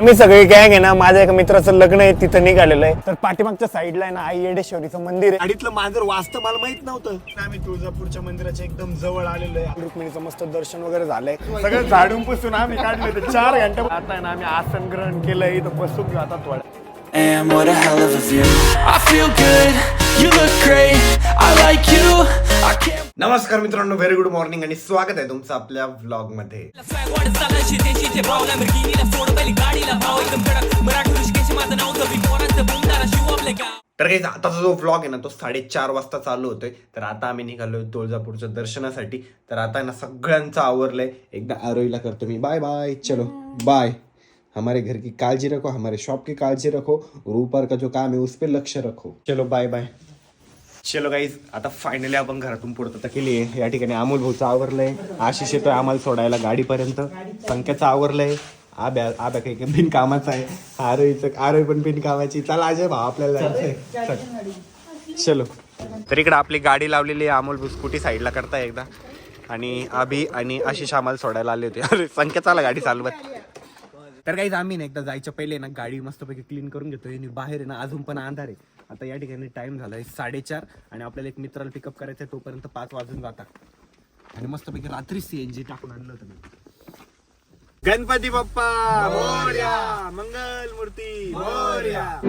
आम्ही सगळे गँग आहे ना माझ्या एका मित्राचं लग्न आहे तिथं निघालेलं आहे. तर पाठीमागच्या साईडला आहे ना आई येडेश्वरीचं मंदिर आहे. गाडीतलं मांजर वाचतं मला माहीत नव्हतं. आम्ही तुळजापूरच्या मंदिराच्या एकदम जवळ आलेलो आहे. रुक्मिणीचं मस्त दर्शन वगैरे झालंय. सगळं झाडून पुसून आम्ही काढले चार घंटे आता ना आम्ही आसन ग्रहण केलंय इथं बसून घेऊ आता थोडं. And what a hell of a view. I feel good, you look great. I like you, I can't नमस्कार मित्रांनो व्हेरी गुड मॉर्निंग आणि स्वागत आहे तुमचं आपल्या व्लॉगमध्ये तर काही आताचा जो व्लॉग आहे ना तो साडेचार वाजता चालू होतोय. तर आता आम्ही निघालोय तुळजापूरच्या दर्शनासाठी. तर आता ना सगळ्यांचं आवरलंय. एकदा आरोईला करतो मी. बाय बाय चलो. बाय हमारे घर की काळजी रखो हमारे शॉप की काळजी रखो और ऊपर का जो काम है उस पर लक्ष रखो। चलो बाय बाय चलो गाईज आता फायनली आपण घरातून पूर्तता केली आहे. या ठिकाणी अमोल भाऊचं आवरलंय. आशिष येतोय आम्हाला सोडायला गाडीपर्यंत. संख्याचं आवरलंय. आब्या आब्या काही काही बिनकामाचा आहे. आरोईचं आरोई पण बिनकामाची चला अजय भाऊ आपल्याला. चलो तर इकडे आपली गाडी लावलेली आहे. अमोल भाऊ स्कूटी साईडला करताय एकदा. आणि अभि आणि आशिष आम्हाला सोडायला आले होते. अरे संख्या चाला गाडी चालवत. तर काही आम्ही ना एकदा जायच्या पहिले ना गाडी मस्तपैकी क्लीन करून घेतोय. आणि बाहेर आहे ना अजून पण अंधार आहे. आता या ठिकाणी टाइम झालाय साडेचार आणि आपल्याला एक मित्राला पिकअप करायचं आहे तोपर्यंत पाच वाजून जातात. आणि मस्तपैकी रात्री सीएनजी टाकून आणलं होतं मी. गणपती बाप्पा! मोर्या! मंगल मूर्ती! मोर्या!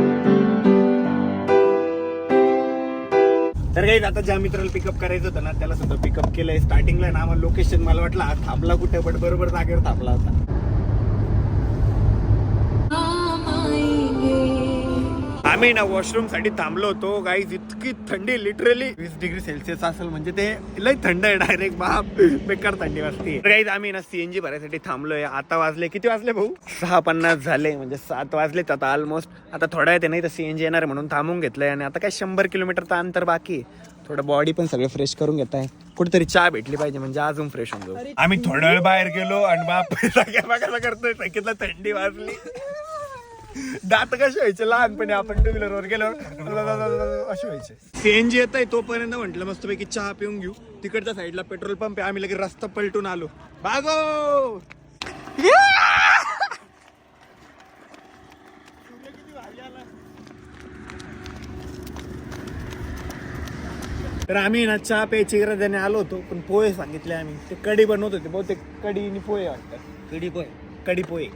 तर काही आता ज्या मित्राला पिकअप करायचं होतं ना त्याला सुद्धा पिकअप केलंय. स्टार्टिंगला ना आम्हाला लोकेशन मला वाटलं थांबला कुठे? पण बरोबर जागेवर थांबला होता. आम्ही ना वॉशरूमसाठी थांबलो होतो. गाईज इतकी थंडी लिटरली वीस डिग्री सेल्सिअस असेल म्हणजे ते लय थंड आहे डायरेक्ट बाप बेकार थंडी वाजते. गाईज आम्ही ना सीएनजी भरायसाठी थांबलोय. आता वाजले किती वाजले भाऊ? सहा पन्नास झाले म्हणजे सात वाजले आता ऑलमोस्ट आता थोडा येते नाही तर सीएनजी येणार म्हणून थांबून घेतलंय. आणि आता काय शंभर किलोमीटरचं अंतर बाकी थोडं बॉडी पण सगळं फ्रेश करून घेत आहे. कुठेतरी चहा भेटली पाहिजे म्हणजे अजून फ्रेश होऊन जाऊ. आम्ही थोडा वेळ बाहेर गेलो आणि बाप सगळ्या बघायला करतोय. संकेतला थंडी वाजली. दात कसे व्हायचे? लहानपणी आपण टू व्हीलर वर गेलो असे व्हायचे. सीएनजी येत आहे तोपर्यंत म्हटलं मस्तपैकी चहा पिऊन घेऊ. तिकडच्या साईडला पेट्रोल पंप आहे. आम्ही लगेच रस्ता पलटून आलो. बागो तर आम्ही ना चहा प्यायची गरजाने आलो होतो पण पोहे सांगितले आम्ही. ते कढी बनवत होते. बहुतेक कढी आणि पोहे वाटतात. कढी पोहे. कढी पोहे.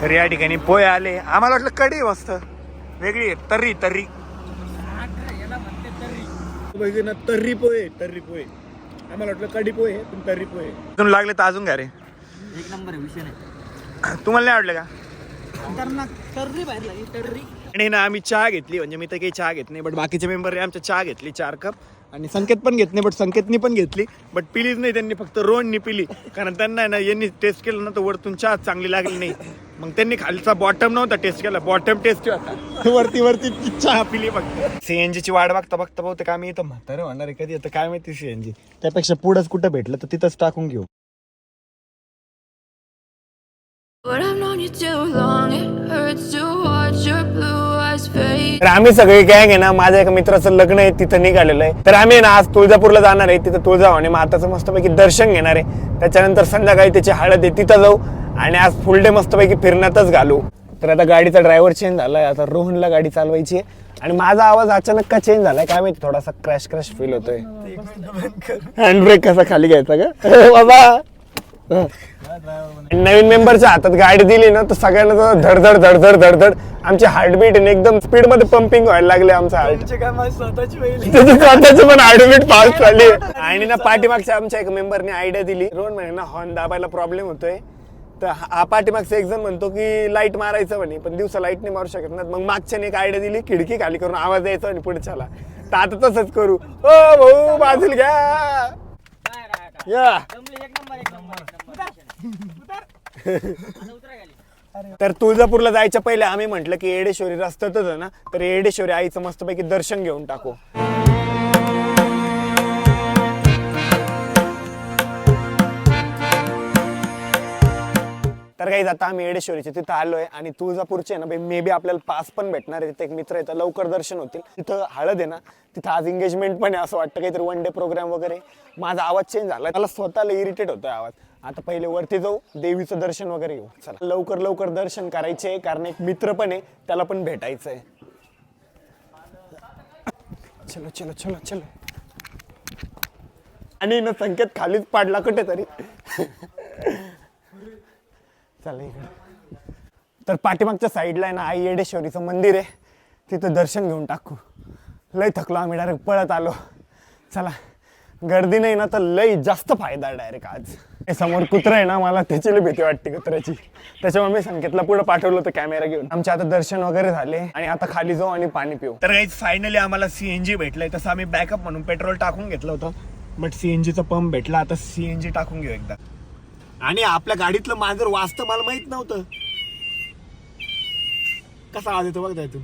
तर या ठिकाणी पोहे आले. आम्हाला वाटलं कढी मस्त. वेगळी आहे. तर्री तर्री. ना तर्री पोहे तर्री पोहे. आम्हाला वाटलं कढी पोहे पण तर्री पोहे. तुम्ही लागले तर अजून घ्या रे. एक नंबर विषय नाही. तुम्हाला नाही आवडलं का? बाहेर लागली टर्री आणि ना आम्ही चहा घेतली म्हणजे मी तर काही चहा घेत नाही बट बाकीचे मेंबर आमच्या चहा घेतली चार कप आणि संकेत पण घेत नाही बट संकेतनी पण घेतली. बट पिलीच नाही त्यांनी फक्त रोडनी पिली. कारण त्यांना आहे ना यांनी टेस्ट केलं ना तर वरतून चहा चांगली लागली नाही. मग त्यांनी खालचा बॉटम नव्हता टेस्ट केला बॉटम टेस्ट होता वरती वरती चहा पिली फक्त. सीएनजी ची वाट बघता बघता बहुतेक आम्ही इथं म्हातारे होणार आहे कधी. आता काय माहिती सीएनजी त्यापेक्षा पुढंच कुठं भेटलं तर तिथंच टाकून घेऊ. But I've known you too long, it hurts to watch तर आम्ही सगळे गँग आहे ना माझ्या एका मित्राचं लग्न आहे तिथं निघालेलं आहे. तर आम्ही ना आज तुळजापूरला जाणार आहे तिथं तुळजाभवानी माताचं मस्तपैकी दर्शन घेणार आहे. त्याच्यानंतर संध्याकाळी त्याची हळद आहे तिथं जाऊ आणि आज फुल डे मस्तपैकी फिरण्यातच घालू. तर आता गाडीचा ड्रायव्हर चेंज झालाय आता रोहनला गाडी चालवायची आहे. आणि माझा आवाज अचानक का चेंज झालाय काय माहिती थोडासा क्रॅश क्रॅश फील होतोय. हँड ब्रेक कसा खाली घ्यायचा का बाबा. नवीन मेंबरच्या हातात गाडी दिली ना तर सगळ्यांना धडधड धडधड धडधड. आमची हार्टबीट एकदम स्पीडमध्ये पंपिंग व्हायला लागले आमचं हार्ट. स्वतःची पण हार्टबीट फास्ट झाली. आणि ना पाठीमागच्या आमच्या एक मेंबरने आयडिया दिली. रोड म्हणे ना हॉर्न दाबायला प्रॉब्लेम होतोय. तर हा पाठीमागचा एक जण म्हणतो की लाइट मारायचं म्हणे पण दिवसा लाइट नाही मारू शकत. ना मग मागच्याने एक आयडिया दिली खिडकी खाली करून आवाज यायचा आणि पुढच्याला. तर आता तसंच करू. ओ भाऊ बाजूला घ्या. या एक नंबर एक नंबर तर तुळजापूरला जायच्या पहिले आम्ही म्हटलं की येडेश्वरी रस्त्यातच आहे ना तर येडेश्वरी आईचं मस्तपैकी दर्शन घेऊन टाकू. तर काही आता आम्ही येडेश्वरीचे तिथं आलोय आणि तुळजापूरचे ना मे बी आपल्याला पास पण भेटणार आहे. तिथे एक मित्र येतं लवकर दर्शन होतील. तिथं हळद आहे ना तिथं आज एंगेजमेंट पण आहे असं वाटतं काहीतरी वन डे प्रोग्राम वगैरे. माझा आवाज चेंज झाला. मला स्वतःला इरिटेट होतोय आवाज. आता पहिले वरती जाऊ देवीचं दर्शन वगैरे घेऊ. चला. लवकर लवकर दर्शन करायचे कारण एक मित्र पण आहे त्याला पण भेटायचं आहे चलो चलो चलो चलो. आणि ना संकेत खालीच पाडला कुठे तरी चला इकडे. तर पाठीमागच्या साईडला आहे ना आई येडेश्वरीचं मंदिर आहे. तिथं दर्शन घेऊन टाकू. लय थकलो आम्ही डायरेक्ट पळत आलो. चला. गर्दी नाही ना तर लय जास्त फायदा डायरेक्ट आज. हे समोर कुत्रा आहे ना मला त्याची लय भीती वाटते कुत्र्याची. त्याच्यामुळे मी संकेतला पुढे पाठवलं होतं कॅमेरा घेऊन. आमचे आता दर्शन वगैरे झाले आणि आता खाली जाऊ आणि पाणी पिऊ. तर काही फायनली आम्हाला सीएनजी भेटलंय. तसं आम्ही बॅकअप म्हणून पेट्रोल टाकून घेतलं होतं. बट सीएनजीचा पंप भेटला. आता सीएनजी टाकून घेऊ एकदा. आणि आपल्या गाडीतलं मांजर वाचतं मला माहीत नव्हतं. कसा आवाज येतो बघ तू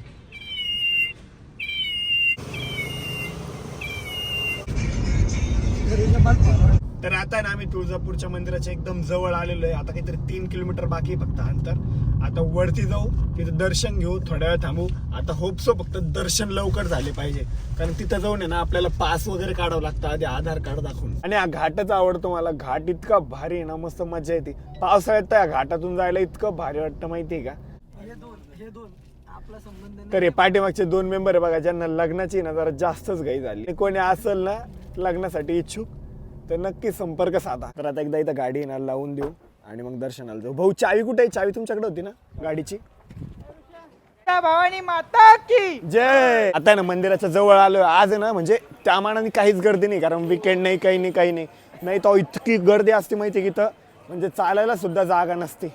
तर आता ना आम्ही तुळजापूरच्या मंदिराच्या एकदम जवळ आलेलो आहे. आता काहीतरी तीन किलोमीटर बाकी फक्त अंतर. आता वरती जाऊ तिथं दर्शन घेऊ थोड्या वेळ थांबू. आता होपसो फक्त दर्शन लवकर झाले पाहिजे. कारण तिथं जाऊन आहे ना आपल्याला पास वगैरे काढावं लागतं आधी आधार कार्ड दाखवून. आणि हा घाटच आवडतो मला. घाट इतका भारी आहे ना मस्त मजा येते. पावसाळ्यात त्या घाटातून जायला इतकं भारी वाटतं माहितीये का? हे दोन हे दोन. आपला संबंध नाही. तर हे पाठीमागचे दोन मेंबर आहे बघा ज्यांना लग्नाची ना जरा जास्तच घाई झाली. कोणी असेल ना लग्नासाठी इच्छुक तर नक्की संपर्क साधा. तर आता एकदा इथं गाडी ना लावून देऊ आणि मग दर्शनाला जाऊ. भाऊ चावी कुठे आहे? चावी तुमच्याकडे होती ना गाडीची? भवानी माता की! जय! आता आहे ना मंदिराच्या जवळ आलोय. आज आहे ना म्हणजे त्या मानाने काहीच गर्दी नाही कारण विकेंड नाही काही नाही काही नाही. नाही तर इतकी गर्दी असते माहिती की तर म्हणजे चालायला सुद्धा जागा नसते.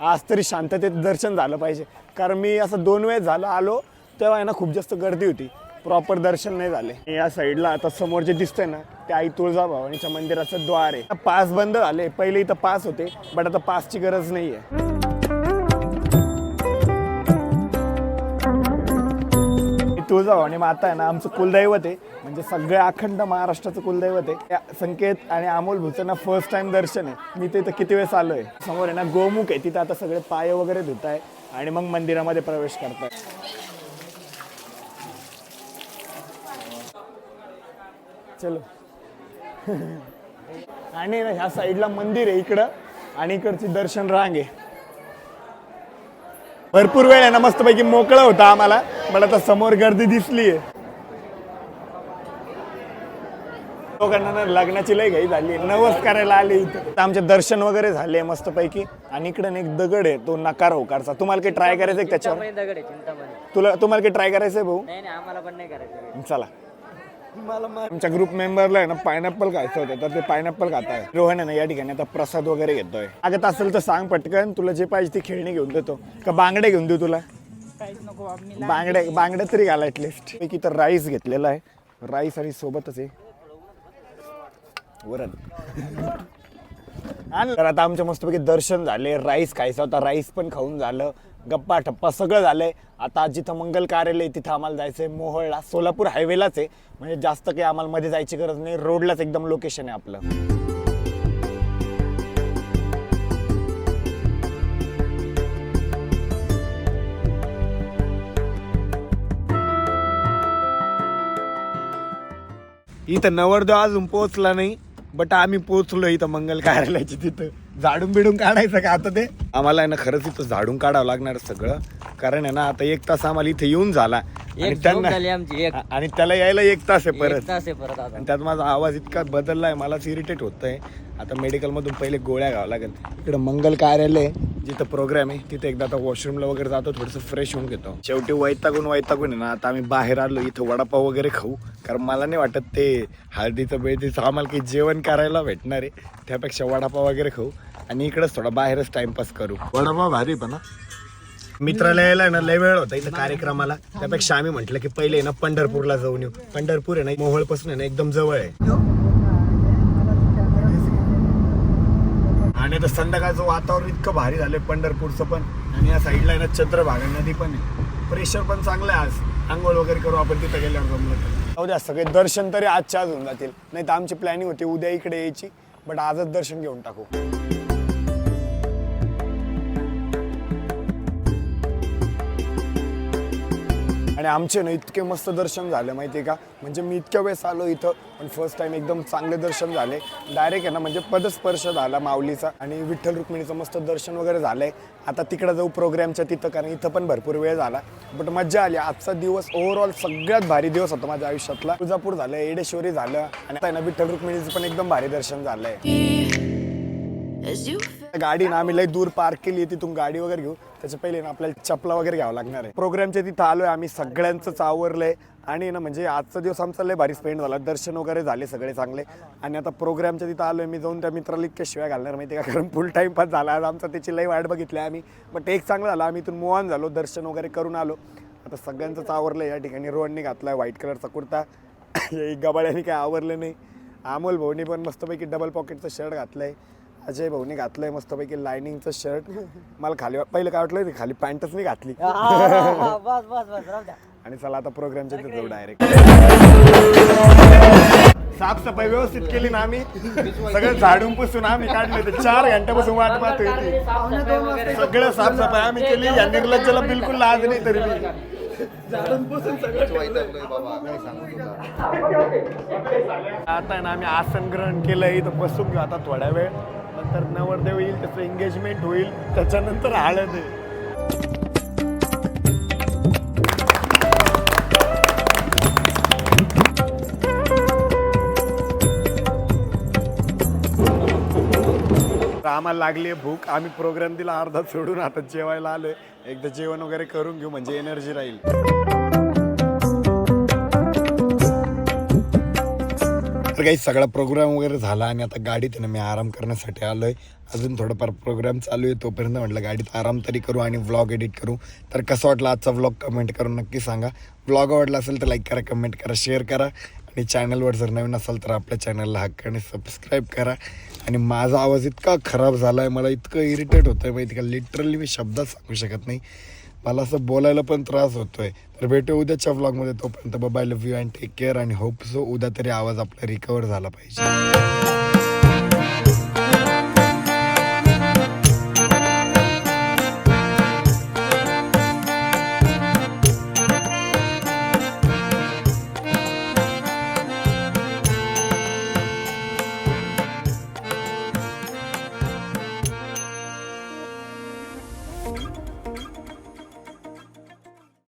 आज तरी शांततेत दर्शन झालं पाहिजे. कारण मी असं दोन वेळेस झालं आलो तेव्हा आहे ना खूप जास्त गर्दी होती. प्रॉपर दर्शन नाही झाले. या साईडला आता समोर जे दिसतंय ना ते आई तुळजाभवानीच्या मंदिराचं द्वार आहे. पास बंद झाले पहिले इथं पास होते बट आता पासची गरज नाही आहे तुळजाभवानी माता आहे ना आमचं कुलदैवत आहे. म्हणजे सगळ्या अखंड महाराष्ट्राचं कुलदैवत आहे. या संकेत आणि अमोल भुसेना फर्स्ट टाइम दर्शन आहे. मी तिथं किती वेळेस आलोय. समोर आहे ना गोमुख आहे. तिथं आता सगळे पाय वगैरे धुताय आणि मग मंदिरामध्ये प्रवेश करताय. चलो. आणि ना ह्या साईडला मंदिर आहे इकडं. आणि इकडची दर्शन रांग. आहे भरपूर वेळ आहे ना मस्तपैकी मोकळं होतं आम्हाला. मला आता समोर गर्दी दिसली आहे लोकांना ना लग्नाची लय घाई झाली नवस करायला आले इथं. आमचे दर्शन वगैरे झाले मस्तपैकी. आणि इकडे एक दगड आहे तो नकार होकारचा तुम्हाला काही ट्राय करायचं त्याच्यावर? दगड आहे तुला तुम्हाला काही ट्राय करायचं आहे भाऊ आम्हाला पण नाही करायचं. चला. आमच्या ग्रुप मेंबरला आहे ना पायनॅपल खायचं होतं तर ते पायनॅपल खात आहे रोहन आहे ना या ठिकाणी आता प्रसाद वगैरे घेतोय. अगं असेल तर सांग पटकन तुला जे पाहिजे ती खेळणी घेऊन देतो. का बांगडे घेऊन देऊ तुला? बांगडे बांगडे तरी घाला ॲटलिस्ट की तर राईस घेतलेला आहे. राईस आणि सोबतच आहे वरण. आणि. तर आता आमच्या मस्तपैकी दर्शन झाले. राईस खायचा होता. राईस पण खाऊन झालं. गप्पा टप्पा सगळं झालंय. आता जिथं मंगल कार्यालय तिथं आम्हाला जायचं आहे मोहळला सोलापूर हायवेलाच आहे. म्हणजे जास्त काही आम्हाला मध्ये जायची गरज नाही. रोडलाच एकदम लोकेशन आहे आपलं. इथं नवरदेव अजून पोहोचला नाही बट आम्ही पोहोचलो इथं मंगल कार्यालयाची तिथं. झाडून बिडून काढायचं का आता ते? आम्हाला आहे ना खरंच इथं झाडून काढावं लागणार सगळं. कारण आहे ना आता एक तास आम्हाला इथे येऊन झाला. आणि एक झोप झाली त्यांना आमची एक. आणि त्याला यायला एक तास आहे परत. एक तास आहे परत आता. आणि त्यात माझा आवाज इतका बदललाय मलाच इरिटेट होतंय. आता मेडिकलमधून पहिले गोळ्या घ्यावं लागेल. इकडं मंगल कार्यालय आहे, जिथं प्रोग्राम आहे तिथे एकदा आता वॉशरूमला वगैरे जातो थोडंसं फ्रेश होऊन घेतो. शेवटी वैतागून वैतागून आहे ना आता आम्ही बाहेर आलो इथं वडापाव वगैरे खाऊ. कारण मला नाही वाटत ते हळदीचं बेळदीचं आम्हाला काही जेवण करायला भेटणार आहे. त्यापेक्षा वडापाव वगैरे खाऊ. आणि इकडंच थोडा बाहेरच टाइमपास करू. वडापाव भारी पण मित्राला यायला ना लय वेळ होता इथं कार्यक्रमाला. त्यापेक्षा आम्ही म्हटलं की पहिले ना पंढरपूरला जाऊन येऊ. पंढरपूर आहे ना मोहोळपासून आहे ना एकदम जवळ आहे. आणि आता संध्याकाळचं वातावरण इतकं भारी झालंय पंढरपूरचं पण. आणि या साईडला आहे ना चंद्रभागा नदी पण आहे. प्रेशर पण चांगलं आहे आज. आंघोळ वगैरे करू आपण तिथं गेल्यावर जमलं तर. उद्या सगळे दर्शन तरी आजच्या आज होऊन जातील. नाही तर आमची प्लॅनिंग होती उद्या इकडे यायची. बट आजच दर्शन घेऊन टाकू. आणि आमचे ना इतके मस्त दर्शन झाले माहिती आहे का? म्हणजे मी इतक्या वेळेस आलो इथं पण फर्स्ट टाइम एकदम चांगले दर्शन झाले. डायरेक्ट आहे ना म्हणजे पदस्पर्श झाला माऊलीचा आणि विठ्ठल रुक्मिणीचं मस्त दर्शन वगैरे झालंय. आता तिकडं जाऊ प्रोग्रामच्या तिथं कारण इथं पण भरपूर वेळ झाला. बट मज्जा आली. आजचा दिवस ओव्हरऑल सगळ्यात भारी दिवस होता माझ्या आयुष्यातला. तुळजापूर झालं एडेश्वरी झालं आणि आता ना विठ्ठल रुक्मिणीचं पण एकदम भारी दर्शन झालंय. गाडी ना आम्ही लय दूर पार्क केली तिथून गाडी वगैरे घेऊ. त्याच्या पहिले ना आपल्याला चपला वगैरे घ्यावं लागणार आहे. प्रोग्रामच्या तिथं आलोय आम्ही सगळ्यांचंच आवरलंय. आणि ना म्हणजे आजचा दिवस आमचा लय भारी स्पेंड झाला. दर्शन वगैरे झाले सगळे चांगले. आणि आता प्रोग्रामच्या तिथं आलोय मी जाऊन त्या मित्राला इतक्या शिवाय घालणार माहिती आहे का? कारण फुल टाईम पास झाला. आज आमचा त्याची लई वाट बघितली आम्ही. बट एक चांगलं झाला आम्ही इथून मोहन झालो दर्शन वगैरे करून आलो. आता सगळ्यांचंच आवरलं या ठिकाणी. रोहनने घातलाय व्हाईट कलरचा कुर्ता. गबाळ्याने काय आवरलं नाही. अमोल भाऊनी पण मस्तपैकी डबल पॉकेटचं शर्ट घातलंय. अजय भाऊनी घातलंय मस्तपैकी लायनिंगचं शर्ट मला खाली पहिलं काय वाटलं? खाली पॅन्टच नाही घातली. बस बस बस राहू द्या. आणि चला आता प्रोग्रामच्या तिथे जाऊ डायरेक्ट साफसफाई व्यवस्थित केली ना आम्ही. सगळं झाडून पुसून आम्ही काढले ते चार घंट्यापासून वाट पाहतोय ती. सगळं साफसफाई आम्ही केली. या निर्लज्जाला बिलकुल लाज नाही तरी मी आता आहे ना आम्ही आसन ग्रहण केलंय. इथं बसून घेऊ आता थोड्या वेळ. तर नवरदेव येईल त्याचं एंगेजमेंट होईल त्याच्यानंतर हळद आहे. तर आम्हाला लागली आहे भूक. आम्ही प्रोग्राम दिला अर्धा सोडून आता जेवायला आलोय. एकदा जेवण वगैरे करून घेऊ म्हणजे एनर्जी राहील. तर काही सगळा प्रोग्राम वगैरे झाला आणि आता गाडीत ना मी आराम करण्यासाठी आलो आहे अजून थोडंफार प्रोग्राम चालू आहे तोपर्यंत म्हटलं गाडीत आराम तरी करू आणि व्लॉग एडिट करू. तर कसं वाटलं आजचा व्लॉग कमेंट करून नक्की सांगा. व्लॉग आवडला असेल तर लाईक करा कमेंट करा शेअर करा. आणि चॅनलवर जर नवीन असाल तर आपल्या चॅनलला हक्क आणि सबस्क्राईब करा. आणि माझा आवाज इतका खराब झाला आहे मला इतकं इरिटेट होतं आहे माहिती का? लिटरली मी शब्दात सांगू शकत नाही. मला असं बोलायला पण त्रास होतोय. तर भेटू उद्याच्या व्लॉगमध्ये तोपर्यंत bye love you and take care आणि होप सो उद्या तरी आवाज आपला रिकवर झाला पाहिजे.